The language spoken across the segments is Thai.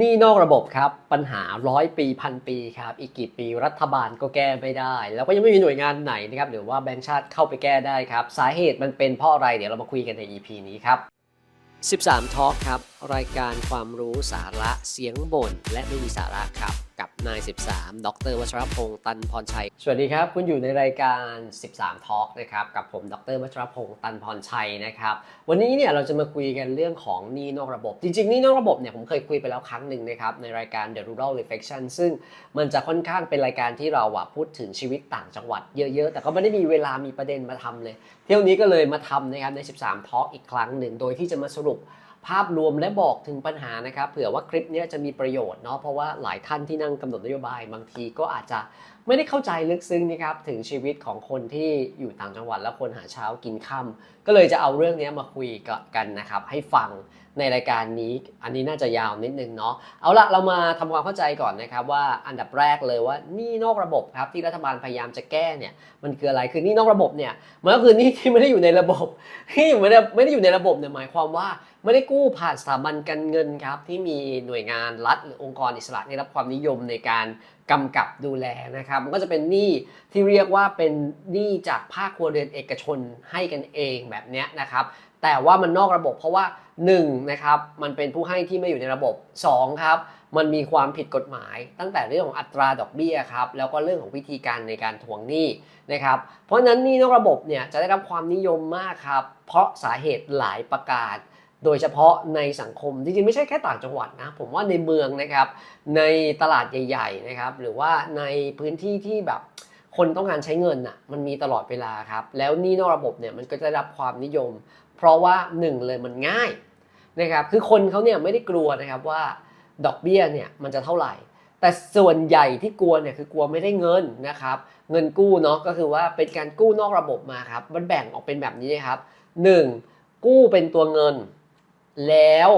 นี่นอกระบบครับ ปัญหาร้อยปีพันปีครับ อีกกี่ปีรัฐบาลก็แก้ไม่ได้ แล้วก็ยังไม่มีหน่วยงานไหนนะครับ หรือว่าแบงก์ชาติเข้าไปแก้ได้ครับ สาเหตุมันเป็นเพราะอะไร เดี๋ยวเรามาคุยกันใน EP นี้ครับ 13 Talk ครับ รายการความรู้สาระเสียงบ่นและไม่มีสาระครับ กับนาย 13 ดรวัชรพงศ์ตันพรชัย สวัสดีครับ คุณอยู่ในรายการ 13 Talk นะครับ กับผม ดรวัชรพงศ์ตันพรชัยนะครับ วันนี้เนี่ยเราจะมาคุยกันเรื่องของหนี้นอกระบบ จริงๆหนี้นอกระบบเนี่ยผมเคยคุยไปแล้วครั้งหนึ่งนะครับ ในรายการ The Rural Reflection ซึ่งมันจะค่อนข้างเป็นรายการที่เราอะพูดถึงชีวิตต่างจังหวัดเยอะๆ แต่ก็ไม่ได้มีเวลามีประเด็นมาทำเลย เที่ยวนี้ก็เลยมาทำนะครับใน 13 Talk อีกครั้งหนึ่ง โดยที่จะมาสรุป ภาพรวมและบอกถึงปัญหานะครับเผื่อว่าคลิปนี้จะมีประโยชน์เนาะเพราะว่าหลายท่านที่นั่งกำหนดนโยบายบางทีก็อาจจะไม่ได้เข้าใจลึกซึ้งนะครับถึงชีวิตของคนที่อยู่ต่างจังหวัดและคนหาเช้ากินค่ำก็เลยจะเอาเรื่องนี้มาคุยกันนะครับให้ฟัง ในรายการนี้อันนี้น่าจะยาวนิดนึงเนาะเอาละเรามาทำความเข้าใจก่อนนะครับว่าอันดับแรกเลยว่านี่นอกระบบครับที่รัฐบาลพยายามจะแก้เนี่ยมันคืออะไรคือนี่นอกระบบเนี่ยมันก็คือนี่ที่ไม่ได้อยู่ในระบบที่อยู่ไม่ได้ไม่ได้อยู่ในระบบเนี่ยหมายความว่าไม่ได้กู้ผ่านสถาบันการเงินครับที่มีหน่วยงานรัฐหรือองค์กรอิสระได้รับความนิยมในการกำกับดูแลนะครับมันก็จะเป็นหนี้ที่เรียกว่าเป็นหนี้จากภาคครัวเรือนเอกชนให้กันเองแบบเนี้ยนะครับ แต่ว่ามันนอกระบบเพราะว่า1นะครับมันเป็นผู้ให้ที่ไม่อยู่ในระบบ 2 ครับ มันมีความผิดกฎหมาย ตั้งแต่เรื่องของอัตราดอกเบี้ยครับแล้วก็เรื่องของวิธีการในการทวงหนี้นะครับเพราะฉะนั้นหนี้นอกระบบเนี่ยจะได้รับความนิยมมากครับเพราะสาเหตุหลายประการโดยเฉพาะในสังคมจริงๆไม่ใช่แค่ต่างจังหวัดนะผมว่าในเมืองนะครับในตลาดใหญ่ๆนะครับหรือว่าในพื้นที่ที่แบบคนต้องการใช้เงินอะมันมีตลอดเวลาครับแล้วหนี่นอกระบบเนี่ยมันก็จะได้รับความนิยม เพราะว่าหนึ่งเลยมันง่ายนะครับคือคนเขาเนี่ยไม่ได้กลัวนะครับว่าดอกเบี้ยเนี่ยมันจะเท่าไหร่ แต่ส่วนใหญ่ที่กลัวเนี่ยคือกลัวไม่ได้เงินนะครับ เงินกู้เนาะก็คือว่าเป็นการกู้นอกระบบมาครับมันแบ่งออกเป็นแบบนี้นะครับหนึ่งกู้เป็นตัวเงิน แล้ว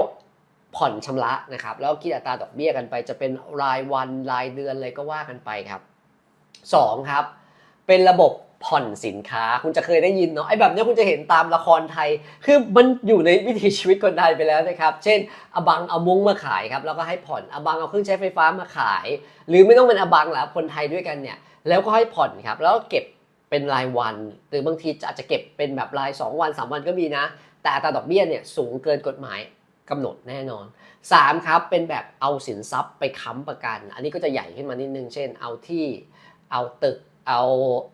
ผ่อนชำระนะครับ แล้วคิดอัตราดอกเบี้ยกันไปจะเป็นรายวันรายเดือนอะไรก็ว่ากันไปครับสองครับ เป็นระบบ ผ่อนสินค้า คุณจะเคยได้ยินเนาะไอ้แบบเนี้ยคุณจะเห็นตามละครไทย คือมันอยู่ในวิถีชีวิตคนไทยไปแล้วนะครับ เช่นอบังเอามุ้งมาขายครับแล้วก็ให้ผ่อนอบังเอาเครื่องใช้ไฟฟ้ามาขาย หรือไม่ต้องเป็นอบังแล้วคนไทยด้วยกันเนี่ยแล้วก็ให้ผ่อนครับแล้วก็เก็บเป็นรายวัน หรือบางทีอาจจะเก็บเป็นแบบราย 2 วัน 3 วันก็มีนะ แต่อัตราดอกเบี้ยเนี่ยสูงเกินกฎหมายกำหนดแน่นอน 3. ครับเป็นแบบเอาสินทรัพย์ไปค้ำประกัน อันนี้ก็จะใหญ่ขึ้นมานิดนึง เช่น เอาที่เอาตึก เอา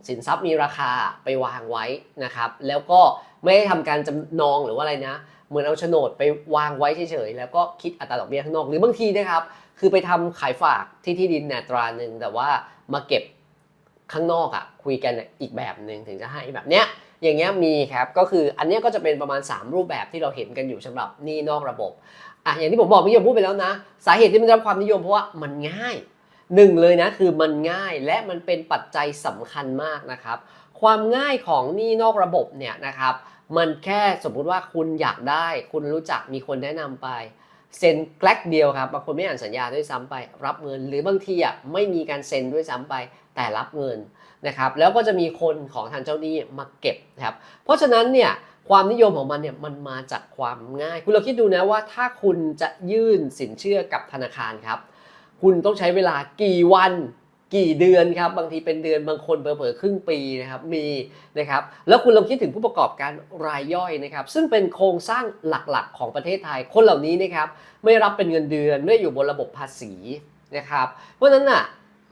สินทรัพย์มีราคาไปวางไว้นะครับ แล้วก็ไม่ได้ทำการจำนองหรือว่าอะไรนะ เหมือนเอาโฉนดไปวางไว้เฉยๆ แล้วก็คิดอัตราดอกเบี้ยข้างนอก หรือบางทีนะครับ คือไปทำขายฝากที่ที่ดินเนี่ยตราหนึ่งแต่ว่ามาเก็บข้างนอกอะ่ะคุยกันอีกแบบหนึ่งถึงจะให้แบบเนี้ยอย่างเงี้ยมีครับก็คืออันเนี้ยก็จะเป็นประมาณ 3 รูปแบบที่เราเห็นกันอยู่สำหรับหนี้นอกระบบอะอย่างที่ผมบอกพี่ยมพูดไปแล้วนะ สาเหตุที่มันได้รับความนิยมเพราะว่ามันง่าย หนึ่งเลยนะคือมันง่ายและมันเป็นปัจจัยสำคัญมากนะครับ ความง่ายของหนี้นอกระบบเนี่ยนะครับ มันแค่สมมุติว่าคุณอยากได้ คุณรู้จักมีคนแนะนำไปเซ็นแกลกเดียวครับบางคนไม่อ่านสัญญาด้วยซ้ำไป รับเงิน หรือบางทีอะไม่มีการเซ็นด้วยซ้ำไป แต่รับเงินนะครับแล้วก็จะมีคนของทางเจ้าหนี้มาเก็บนะครับเพราะฉะนั้นเนี่ยความนิยมของมันเนี่ยมันมาจากความง่าย คุณเราคิดดูนะว่าถ้าคุณจะยื่นสินเชื่อกับธนาคารครับ คุณต้องใช้เวลากี่วันกี่เดือนครับบางทีเป็นเดือนบางคนเผลอๆครึ่งปีนะครับมีนะครับแล้วคุณลองคิดถึงผู้ประกอบการรายย่อยนะครับ ซึ่งเป็นโครงสร้างหลักๆ ของประเทศไทย คนเหล่านี้นะครับไม่รับเป็นเงินเดือนไม่อยู่บนระบบภาษีนะครับ เพราะฉะนั้นน่ะ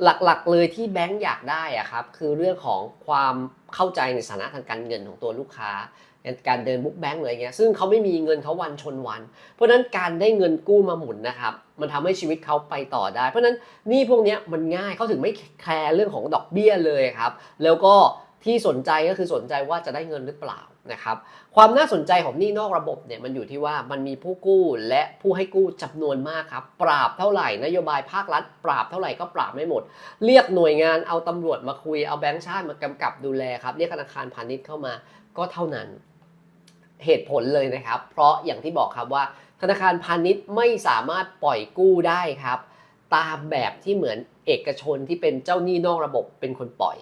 หลักๆ เลยที่แบงก์อยากได้อะครับคือเรื่องของความเข้าใจในสถานะทางการเงินของตัวลูกค้า การเดินบุ๊กแบงก์อะไรเงี้ยซึ่งเขาไม่มีเงินเขาวันชนวัน เพราะฉะนั้นการได้เงินกู้มาหมุนนะครับมันทำให้ชีวิตเขาไปต่อได้ เพราะฉะนั้นนี่พวกเนี้ยมันง่ายเขาถึงไม่แคร์เรื่องของดอกเบี้ยเลยครับแล้วก็ที่สนใจก็คือสนใจว่าจะได้เงินหรือเปล่านะครับความน่าสนใจของหนี้นอกระบบเนี่ยมันอยู่ที่ว่ามันมีผู้กู้และผู้ให้กู้จำนวนมากครับ ปราบเท่าไหร่นโยบายภาครัฐ ปราบเท่าไหร่ก็ปราบไม่หมด เรียกหน่วยงานเอาตำรวจมาคุยเอาแบงก์ชาติมากำกับดูแลครับเรียกธนาคารพาณิชย์เข้ามาก็เท่านั้น เหตุผลเลยนะครับ เพราะอย่างที่บอกครับว่า ธนาคารพาณิชย์ไม่สามารถปล่อยกู้ได้ครับ ตามแบบที่เหมือนเอกชนที่เป็นเจ้าหนี้นอกระบบเป็นคนปล่อย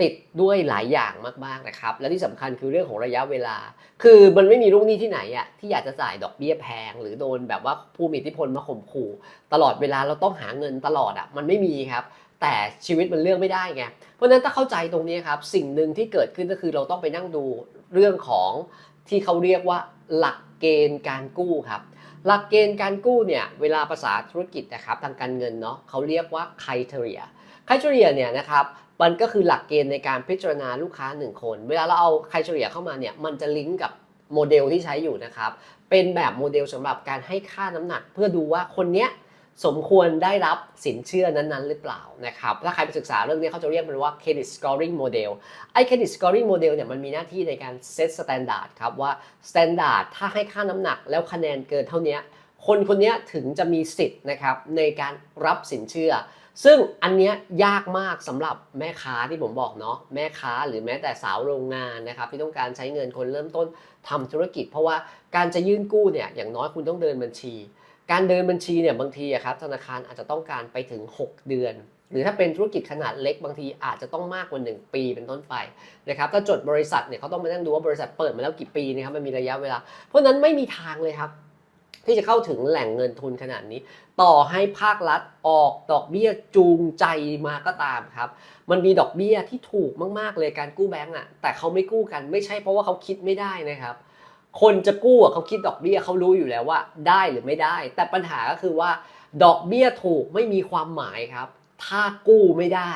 ติดด้วยหลายอย่างมากๆนะครับ และที่สำคัญคือเรื่องของระยะเวลา คือมันไม่มีลูกหนี้ที่ไหนอะที่อยากจะจ่ายดอกเบี้ยแพง หรือโดนแบบว่าผู้มีอิทธิพลมาข่มขู่ ตลอดเวลาเราต้องหาเงินตลอดอะมันไม่มีครับแต่ชีวิตมันเลือกไม่ได้ไง เพราะฉะนั้นถ้าเข้าใจตรงนี้ครับ สิ่งหนึ่งที่เกิดขึ้นก็คือเราต้องไปนั่งดูเรื่องของ ที่เขาเรียกว่าหลักเกณฑ์การกู้ครับ หลักเกณฑ์การกู้เนี่ยเวลาภาษาธุรกิจนะครับทางการเงินเนาะเขาเรียกว่า criteria criteria เนี่ยนะครับมันก็คือหลักเกณฑ์ในการพิจารณาลูกค้า 1 คน เวลาเราเอา criteria เข้ามาเนี่ยมันจะลิงก์กับโมเดลที่ใช้อยู่นะครับเป็นแบบโมเดลสำหรับการให้ค่าน้ำหนัก เพื่อดูว่าคนเนี้ย สมควรได้รับสินเชื่อนั้นๆ หรือเปล่านะครับถ้าใครไปศึกษาเรื่องนี้เขาจะเรียกมันว่า credit scoring model ไอ้ credit scoring model เนี่ยมันมีหน้าที่ในการ set standard ครับว่า standard ถ้าให้ค่าน้ำหนักแล้วคะแนนเกินเท่านี้คนคนนี้ถึงจะมีสิทธิ์นะครับในการรับสินเชื่อ ซึ่งอันเนี้ยยากมากสำหรับแม่ค้าที่ผมบอกเนาะแม่ค้าหรือแม้แต่สาวโรงงานนะครับที่ต้องการใช้เงินคนเริ่มต้นทำธุรกิจ เพราะว่าการจะยื่นกู้เนี่ยอย่างน้อยคุณต้องเดินบัญชี การเดินบัญชีเนี่ยบางทีครับธนาคารอาจจะต้องการไปถึง 6 เดือน หรือถ้าเป็นธุรกิจขนาดเล็กบางทีอาจจะต้องมากกว่า 1 ปีเป็นต้นไปนะครับถ้าจดบริษัทเนี่ยเขาต้องมานั่งดูว่าบริษัทเปิดมาแล้วกี่ปีนะครับมันมีระยะเวลา เพราะนั้นไม่มีทางเลยครับ ที่จะเข้าถึงแหล่งเงินทุนขนาดนี้ ต่อให้ภาครัฐออกดอกเบี้ยจูงใจมาก็ตามครับ มันมีดอกเบี้ยที่ถูกมากๆเลยการกู้แบงก์อะแต่เขาไม่กู้กันไม่ใช่เพราะว่าเขาคิดไม่ได้นะครับ คนจะกู้เขาคิดดอกเบี้ยเขารู้อยู่แล้วว่าได้หรือไม่ได้ แต่ปัญหาก็คือว่า ดอกเบี้ยถูกไม่มีความหมายครับ ถ้ากู้ไม่ได้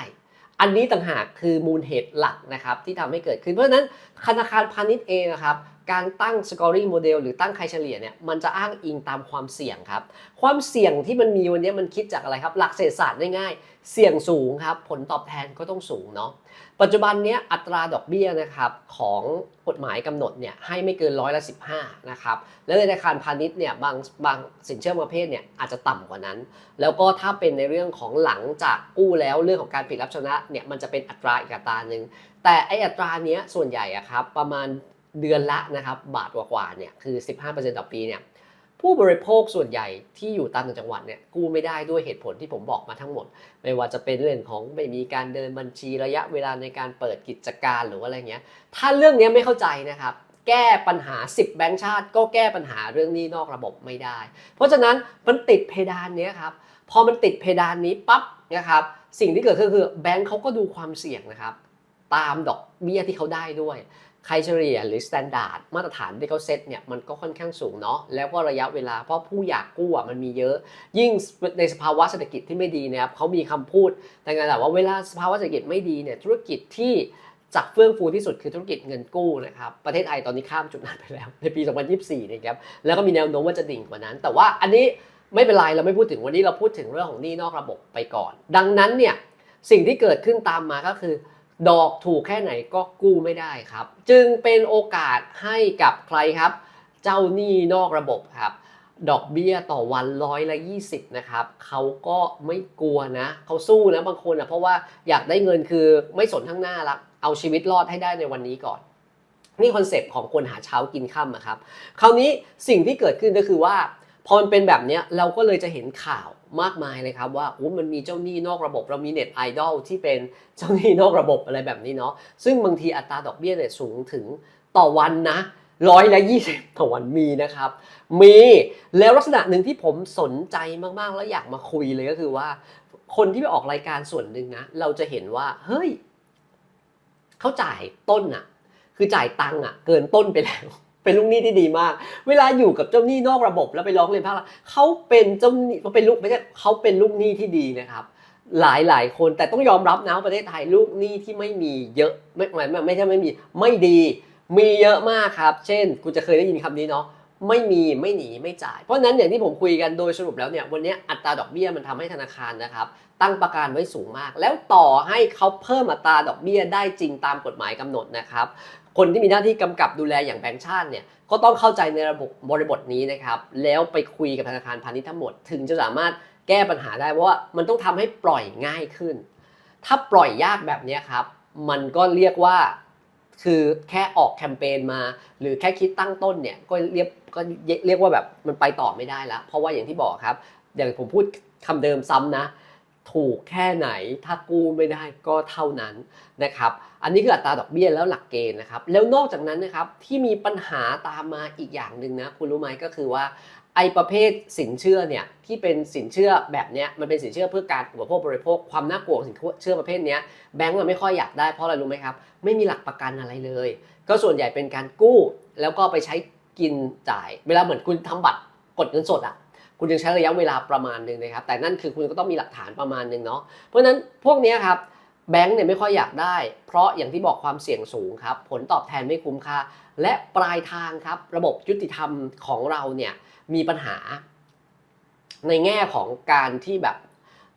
อันนี้ต่างหากคือมูลเหตุหลักนะครับที่ทำให้เกิดขึ้นเพราะฉะนั้นธนาคารพาณิชย์เองนะครับ การตั้ง scoring model หรือตั้งใครเฉลี่ยเนี่ยมันจะอ้างอิงตามความเสี่ยงครับ ความเสี่ยงที่มันมีวันนี้มันคิดจากอะไรครับ หลักเศรษฐศาสตร์ง่ายๆ เสี่ยงสูงครับ ผลตอบแทนก็ต้องสูงเนาะปัจจุบันเนี้ยอัตราดอกเบี้ยนะครับของกฎหมายกำหนดเนี่ยให้ไม่เกินร้อยละสินะครับแล้วในธนาคารพาณิชย์เนี่ยบางบางสินเชื่อประเภทเนี่ยอาจจะต่ำกว่านั้น แล้วก็ถ้าเป็นในเรื่องของหลังจากกู้แล้วเรื่องของการผิดรับชำระเนี่ยมันจะเป็นอัตราอีกอัตราหนึ่งแต่ไออัตราเนี้ยส่วนใหญ่อะครับประมาณ เดือนละนะครับบาทกว่าๆเนี่ยคือ 15%ต่อปีเนี่ยผู้บริโภคส่วนใหญ่ที่อยู่ตามต่างจังหวัดเนี่ยกู้ไม่ได้ด้วยเหตุผลที่ผมบอกมาทั้งหมด ไม่ว่าจะเป็นเรื่องของไม่มีการเดินบัญชีระยะเวลาในการเปิดกิจการหรือว่าอะไรเงี้ยถ้าเรื่องนี้ไม่เข้าใจนะครับแก้ปัญหา 10 แบงก์ชาติ ก็แก้ปัญหาเรื่องนี้นอกระบบไม่ได้ เพราะฉะนั้นมันติดเพดานนี้ครับพอมันติดเพดานนี้ปั๊บนะครับสิ่งที่เกิดขึ้นคือแบงก์เขาก็ดูความเสี่ยงนะครับตามดอกเบี้ยที่เขาได้ด้วย ใครเฉลี่ยหรือ standard มาตรฐานที่เขาเซตเนี่ยมันก็ค่อนข้างสูงเนาะแล้วก็ระยะเวลาเพราะผู้อยากกู้อะมันมีเยอะ ยิ่งในสภาวะเศรษฐกิจที่ไม่ดีนะครับเขามีคำพูดแต่ไงแต่ว่าเวลาสภาวะเศรษฐกิจไม่ดีเนี่ยธุรกิจที่จะเฟื่องฟูที่สุดคือธุรกิจเงินกู้นะครับ ประเทศไทยตอนนี้ข้ามจุดนั้นไปแล้ว ในปี 2024นะครับแล้วก็มีแนวโน้มว่าจะดิ่งกว่านั้น แต่ว่าอันนี้ไม่เป็นไรเราไม่พูดถึงวันนี้เราพูดถึงเรื่องของหนี้นอกระบบไปก่อน ดังนั้นเนี่ยสิ่งที่เกิดขึ้นตามมาก็คือ ดอกถูกแค่ไหนก็กู้ไม่ได้ครับ จึงเป็นโอกาสให้กับใครครับ เจ้าหนี้นอกระบบครับ ดอกเบี้ยต่อวันร้อยละ20นะครับเขาก็ไม่กลัวนะเขาสู้นะบางคนอะเพราะว่าอยากได้เงินคือไม่สนข้างหน้าละเอาชีวิตรอดให้ได้ในวันนี้ก่อนนี่คอนเซปต์ของคนหาเช้ากินค่ำอะครับ คราวนี้สิ่งที่เกิดขึ้นก็คือว่า พอมันเป็นแบบนี้เราก็เลยจะเห็นข่าวมากมายเลยครับว่าโอ้มันมีเจ้าหนี้นอกระบบเรามีเน็ตไอดอลที่เป็นเจ้าหนี้นอกระบบอะไรแบบนี้เนาะซึ่งบางทีอัตราดอกเบี้ยเนี่ยสูงถึงต่อวันนะร้อยละยี่สิบต่อวันมีนะครับ มีแล้วลักษณะหนึ่งที่ผมสนใจมากๆ แล้วอยากมาคุยเลยก็คือว่า คนที่ไปออกรายการส่วนหนึ่งนะ เราจะเห็นว่า เฮ้ยเขาจ่ายต้นอะคือจ่ายตังค์อะเกินต้นไปแล้ว เป็นลูกหนี้ที่ดีมาก เวลาอยู่กับเจ้าหนี้นอกระบบแล้วไปร้องเรียนภาครัฐเขาเป็นเจ้าหนี้เขาเป็นลูกไม่ใช่เขาเป็นลูกหนี้ที่ดีนะครับ หลายหลายคนแต่ต้องยอมรับนะว่าประเทศไทยลูกหนี้ที่ไม่มีเยอะไม่ไม่ไม่ไม่ใช่ไม่มีไม่ดีมีเยอะมากครับ เช่น คุณจะเคยได้ยินคำนี้เนาะไม่มีไม่หนีไม่จ่าย เพราะฉะนั้นอย่างที่ผมคุยกันโดยสรุปแล้วเนี่ยวันนี้อัตราดอกเบี้ยมันทำให้ธนาคารนะครับ ตั้งประกันไว้สูงมาก แล้วต่อให้เขาเพิ่มอัตราดอกเบี้ยได้จริงตามกฎหมายกำหนดนะครับ คนที่มีหน้าที่กำกับดูแลอย่างแบงก์ชาติเนี่ยก็ต้องเข้าใจในระบบบริบทนี้นะครับ แล้วไปคุยกับธนาคารพาณิชย์ทั้งหมด ถึงจะสามารถแก้ปัญหาได้เพราะว่ามันต้องทำให้ปล่อยง่ายขึ้น ถ้าปล่อยยากแบบนี้ครับ มันก็เรียกว่าคือแค่ออกแคมเปญมา หรือแค่คิดตั้งต้นเนี่ยก็เรียกก็เรียกว่าแบบมันไปต่อไม่ได้แล้ว เพราะว่าอย่างที่บอกครับ อย่างผมพูดคำเดิมซ้ำนะ ถูกแค่ไหนถ้ากู้ไม่ได้ก็เท่านั้นนะครับ อันนี้คืออัตราดอกเบี้ยแล้วหลักเกณฑ์นะครับ แล้วนอกจากนั้นนะครับที่มีปัญหาตามมาอีกอย่างหนึ่งนะคุณรู้ไหมก็คือว่าไอประเภทสินเชื่อเนี่ยที่เป็นสินเชื่อแบบเนี้ยมันเป็นสินเชื่อเพื่อการอุปโภคบริโภคความน่ากลัวของสินเชื่อประเภทเนี้ยแบงก์มันไม่ค่อยอยากได้เพราะอะไรรู้ไหมครับไม่มีหลักประกันอะไรเลย ก็ส่วนใหญ่เป็นการกู้แล้วก็ไปใช้กินจ่าย เวลาเหมือนคุณทำบัตรกดเงินสดอะ คุณจึงใช้ระยะเวลาประมาณหนึ่งนะครับ แต่นั่นคือคุณก็ต้องมีหลักฐานประมาณหนึ่งเนาะเพราะฉะนั้นพวกนี้ครับแบงก์เนี่ยไม่ค่อยอยากได้ เพราะอย่างที่บอกความเสี่ยงสูงครับ ผลตอบแทนไม่คุ้มค่า และปลายทางครับ ระบบยุติธรรมของเราเนี่ยมีปัญหา ในแง่ของการที่แบบ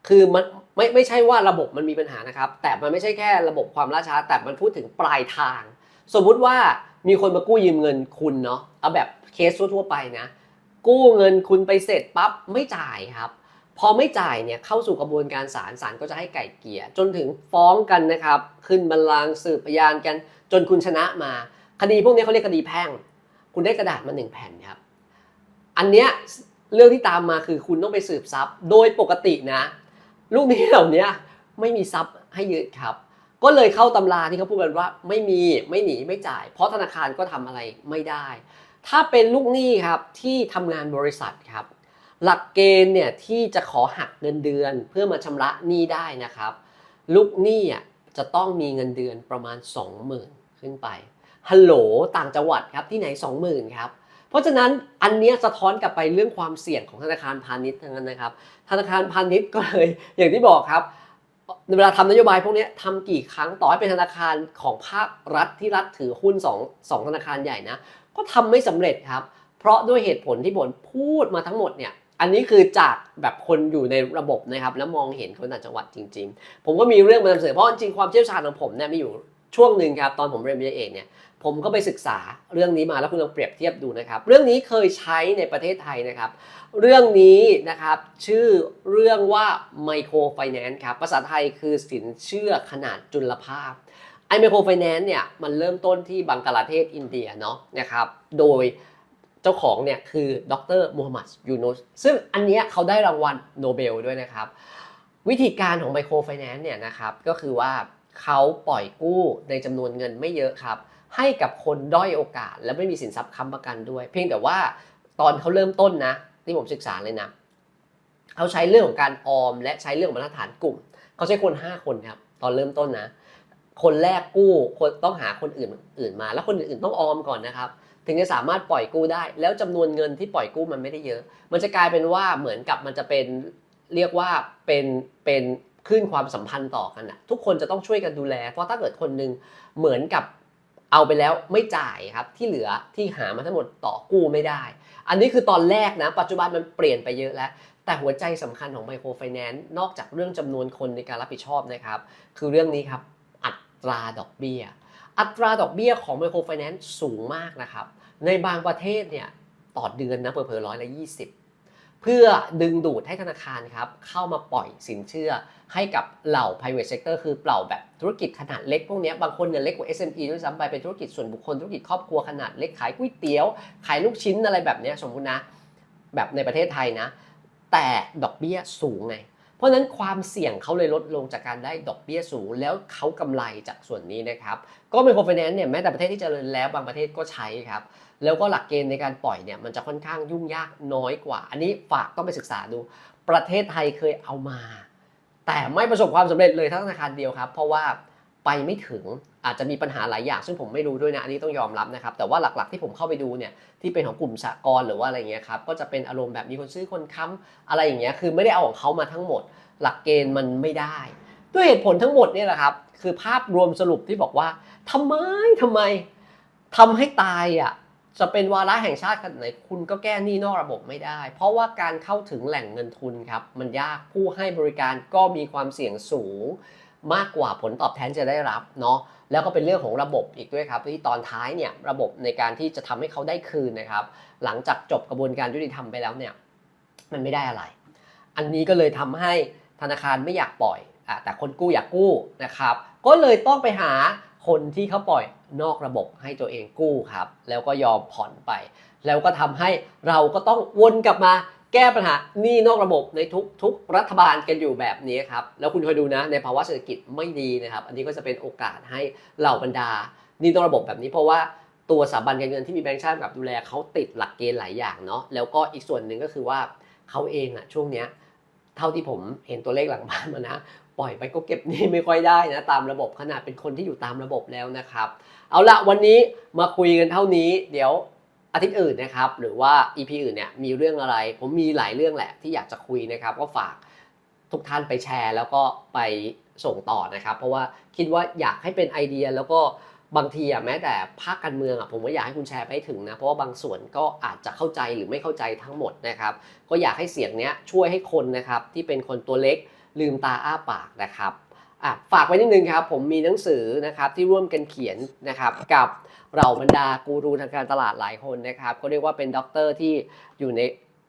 คือมันไม่ไม่ใช่ว่าระบบมันมีปัญหานะครับ แต่มันไม่ใช่แค่ระบบความล่าช้า แต่มันพูดถึงปลายทาง สมมุติว่ามีคนมากู้ยืมเงินคุณเนาะเอาแบบเคสทั่วๆไปนะ กู้เงินคุณไปเสร็จปั๊บไม่จ่ายครับ พอไม่จ่ายเนี่ยเข้าสู่กระบวนการศาลศาลก็จะให้ไก่เกี่ยจนถึงฟ้องกันนะครับ ขึ้นบัลลังก์สืบพยานกัน จนคุณชนะมา คดีพวกนี้เขาเรียกคดีแพ่ง คุณได้กระดาษมาหนึ่งแผ่นครับ อันเนี้ยเรื่องที่ตามมาคือคุณต้องไปสืบทรัพย์ โดยปกตินะ ลูกนี้เหล่านี้ไม่มีทรัพย์ให้ยึดครับ ก็เลยเข้าตำราที่เขาพูดกันว่าไม่มีไม่หนีไม่จ่าย เพราะธนาคารก็ทำอะไรไม่ได้ ถ้าเป็นลูกหนี้ครับที่ทำงานบริษัทครับ หลักเกณฑ์เนี่ยที่จะขอหักเงินเดือน เพื่อมาชำระหนี้ได้นะครับ ลูกหนี้อะจะต้องมีเงินเดือนประมาณ 20,000 ขึ้นไปฮัลโหลต่างจังหวัดครับที่ไหน 20,000ครับเพราะฉะนั้นอันเนี้ยสะท้อนกลับไปเรื่องความเสี่ยงของธนาคารพาณิชย์ทั้งนั้นนะครับ ธนาคารพาณิชย์ก็เลยอย่างที่บอกครับเวลาทำนโยบายพวกนี้ทำกี่ครั้งต่อให้เป็นธนาคารของภาครัฐที่รัฐถือหุ้นสองสองธนาคารใหญ่นะ ก็ทำไม่สำเร็จครับ เพราะด้วยเหตุผลที่ผลพูดมาทั้งหมดเนี่ยอันนี้คือจากแบบคนอยู่ในระบบนะครับ แล้วมองเห็นคนต่างจังหวัดจริง ๆ ผมก็มีเรื่องมานำเสนอเพราะจริงๆความเชี่ยวชาญของผมเนี่ยมีอยู่ช่วงหนึ่งครับตอนผมเรียนปริญญาเอกเนี่ยผมก็ไปศึกษาเรื่องนี้มาแล้วคุณลองเปรียบเทียบดูนะครับ เรื่องนี้เคยใช้ในประเทศไทยนะครับ เรื่องนี้นะครับชื่อเรื่องว่า Micro Finance ครับภาษาไทยคือสินเชื่อขนาดจุลภาพ ไอ้ Micro Finance เนี่ยมันเริ่มต้นที่บังกลาเทศอินเดียเนาะนะครับโดยเจ้าของเนี่ยคือดรมูฮัมหมัดยูนุสซึ่งอันเนี้ยเขาได้รางวัลโนเบลด้วยนะครับ วิธีการของ Micro Finance เนี่ยนะครับก็คือว่าเขาปล่อยกู้ในจำนวนเงินไม่เยอะครับ ให้กับคนด้อยโอกาส และไม่มีสินทรัพย์ค้ำประกันด้วย เพียงแต่ว่าตอนเขาเริ่มต้นนะที่ผมศึกษาเลยนะเขาใช้เรื่องของการออม และใช้เรื่องของมาตรฐานกลุ่มเขาใช้คน 5 คนครับตอนเริ่มต้นนะ คนแรกกู้คนต้องหาคนอื่นอื่นมา แล้วคนอื่นต้องออมก่อนนะครับ ถึงจะสามารถปล่อยกู้ได้ แล้วจำนวนเงินที่ปล่อยกู้มันไม่ได้เยอะ มันจะกลายเป็นว่าเหมือนกับมันจะเป็นเรียกว่าเป็นเป็นขึ้นความสัมพันธ์ต่อกันนะทุกคนจะต้องช่วยกันดูแล เพราะถ้าเกิดคนหนึงเหมือนกับเอาไปแล้วไม่จ่ายครับที่เหลือที่หามาทั้งหมดต่อกู้ไม่ได้ อันนี้คือตอนแรกนะ ปัจจุบันมันเปลี่ยนไปเยอะแล้ว แต่หัวใจสำคัญของไมโครไฟแนนซ์นอกจากเรื่องจำนวนคนในการรับผิดชอบนะครับ คือเรื่องนี้ครับ ตราดอกเบี้ย อัตราดอกเบี้ยของไมโครไฟแนนซ์สูงมากนะครับ ในบางประเทศเนี่ยต่อเดือนนะเผลอๆร้อยละยี่สิบเพื่อดึงดูดให้ธนาคารครับ เข้ามาปล่อยสินเชื่อให้กับเหล่า private sector คือเปล่าแบบธุรกิจขนาดเล็กพวกนี้บางคนเนี่ยเล็กกว่า SME ด้วยซ้ำไปเป็นธุรกิจส่วนบุคคลธุรกิจครอบครัวขนาดเล็กขายก๋วยเตี๋ยว ขายลูกชิ้นอะไรแบบเนี้ยสมมุตินะ แบบในประเทศไทยนะ แต่ดอกเบี้ยสูงไง เพราะฉะนั้นความเสี่ยงเขาเลยลดลงจากการได้ดอกเบี้ยสูง แล้วเขากำไรจากส่วนนี้นะครับ ก็มีโคอนเฟนแนนซ์เนี่ยแม้แต่ประเทศที่เจริญแล้วบางประเทศก็ใช้ครับ แล้วก็หลักเกณฑ์ในการปล่อยเนี่ยมันจะค่อนข้างยุ่งยากน้อยกว่า อันนี้ฝากต้องไปศึกษาดู ประเทศไทยเคยเอามา แต่ไม่ประสบความสำเร็จเลยทั้งธนาคารเดียวครับ เพราะว่า ไปไม่ถึงอาจจะมีปัญหาหลายอย่าง ซึ่งผมไม่รู้ด้วยนะอันนี้ต้องยอมรับนะครับ แต่ว่าหลักๆที่ผมเข้าไปดูเนี่ยที่เป็นของกลุ่มสหกรหรือว่าอะไรเงี้ยครับก็จะเป็นอารมณ์แบบมีคนซื้อคนค้ำอะไรอย่างเงี้ยคือไม่ได้เอาของเขามาทั้งหมด หลักเกณฑ์มันไม่ได้ ด้วยเหตุผลทั้งหมดเนี่ยแหละครับคือภาพรวมสรุปที่บอกว่าทำไมทำไมทำให้ตายอะจะเป็นวาระแห่งชาติขนาดไหนคุณก็แก้หนี้นอกระบบไม่ได้ เพราะว่าการเข้าถึงแหล่งเงินทุนครับมันยากผู้ให้บริการก็มีความเสี่ยงสูง มากกว่าผลตอบแทนจะได้รับเนาะแล้วก็เป็นเรื่องของระบบอีกด้วยครับที่ตอนท้ายเนี่ยระบบในการที่จะทำให้เขาได้คืนนะครับ หลังจากจบกระบวนการยุติธรรมไปแล้วเนี่ยมันไม่ได้อะไร อันนี้ก็เลยทำให้ธนาคารไม่อยากปล่อยอแต่คนกู้อยากกู้นะครับ ก็เลยต้องไปหาคนที่เขาปล่อยนอกระบบให้ตัวเองกู้ครับ แล้วก็ยอมผ่อนไป แล้วก็ทำให้เราก็ต้องวนกลับมา แก้ปัญหาหนี้นอกระบบในทุกทุกรัฐบาลกันอยู่แบบนี้ครับ แล้วคุณคอยดูนะในภาวะเศรษฐกิจไม่ดีนะครับ อันนี้ก็จะเป็นโอกาสให้เหล่าบรรดาหนี้นอกระบบแบบนี้เพราะว่าตัวสถาบันการเงินที่มีแบงก์ชาติกับดูแลเขาติดหลักเกณฑ์หลายอย่างเนาะแล้วก็อีกส่วนหนึ่งก็คือว่าเขาเองอะช่วงเนี้ยเท่าที่ผมเห็นตัวเลขหลังบ้านมานะปล่อยไปก็เก็บหนี้ไม่ค่อยได้นะตามระบบขนาดเป็นคนที่อยู่ตามระบบแล้วนะครับ เอาละวันนี้มาคุยกันเท่านี้ เดี๋ยว อาทิตย์อื่นนะครับหรือว่า EP อื่นเนี่ยมีเรื่องอะไร ผมมีหลายเรื่องแหละที่อยากจะคุยนะครับก็ฝากทุกท่านไปแชร์ แล้วก็ไปส่งต่อนะครับ เพราะว่าคิดว่าอยากให้เป็นไอเดียแล้วก็บางทีอะแม้แต่ภาคการเมืองอะผมว่าอยากให้คุณแชร์ไปถึงนะเพราะว่าบางส่วนก็อาจจะเข้าใจหรือไม่เข้าใจทั้งหมดนะครับ ก็อยากให้เสียงเนี้ยช่วยให้คนนะครับที่เป็นคนตัวเล็กลืมตาอ้าปากนะครับ อะฝากไว้นิดนึงครับ ผมมีหนังสือนะครับที่ร่วมกันเขียนนะครับกับเราบรรดากูรูทางการตลาดหลายคนนะครับ ก็เรียกว่าเป็นด็อกเตอร์ที่อยู่ใน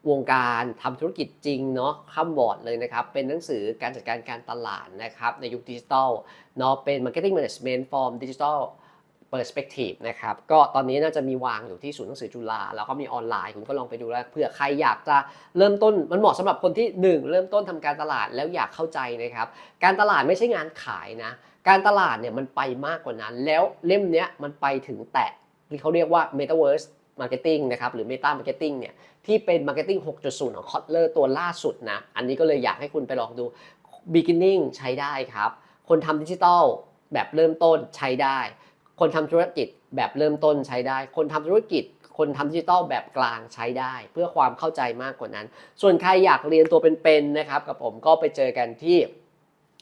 วงการทำธุรกิจจริงเนาะข้ามบอร์ดเลยนะครับ เป็นหนังสือการจัดการการตลาดนะครับในยุคดิจิทัลเนาะเป็น Marketing Management from Digital Perspective นะครับก็ตอนนี้น่าจะมีวางอยู่ที่ศูนย์หนังสือจุฬาแล้วก็มีออนไลน์คุณก็ลองไปดูแล้วเผื่อใครอยากจะเริ่มต้นมันเหมาะสำหรับคนที่หนึ่งเริ่มต้นทำการตลาดแล้วอยากเข้าใจนะครับ การตลาดไม่ใช่งานขายนะ การตลาดเนี่ยมันไปมากกว่านั้น แล้วเล่มเนี้ยมันไปถึงแตะที่เขาเรียกว่า Metaverse Marketing นะครับหรือ Meta Marketing เนี่ยที่เป็น Marketing 6.0 ของ Kotler ตัวล่าสุดนะอันนี้ก็เลยอยากให้คุณไปลองดู Beginning ใช้ได้ครับ คนทำดิจิทัลแบบเริ่มต้นใช้ได้ คนทำธุรกิจแบบเริ่มต้นใช้ได้ คนทำธุรกิจ คนทำดิจิทัลแบบกลางใช้ได้ เพื่อความเข้าใจมากกว่านั้น ส่วนใครอยากเรียนตัวเป็นๆนะครับ กับผมก็ไปเจอกันที่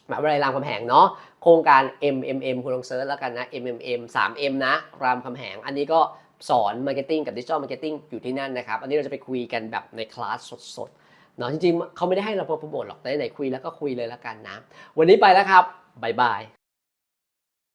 มหาวิทยาลัยรามคำแหงเนาะโครงการ MMM คุณลองเซิร์ชแล้วกันนะ MMM 3M นะ รามคำแหง อันนี้ก็สอน Marketing กับ Digital Marketing อยู่ที่นั่นนะครับ อันนี้เราจะไปคุยกันแบบในคลาสสดๆเนาะจริงๆเขาไม่ได้ให้เราโปรโมทหรอกแต่ไหนคุยแล้วก็คุยเลยแล้วกันนะ วันนี้ไปแล้วครับบ๊ายบาย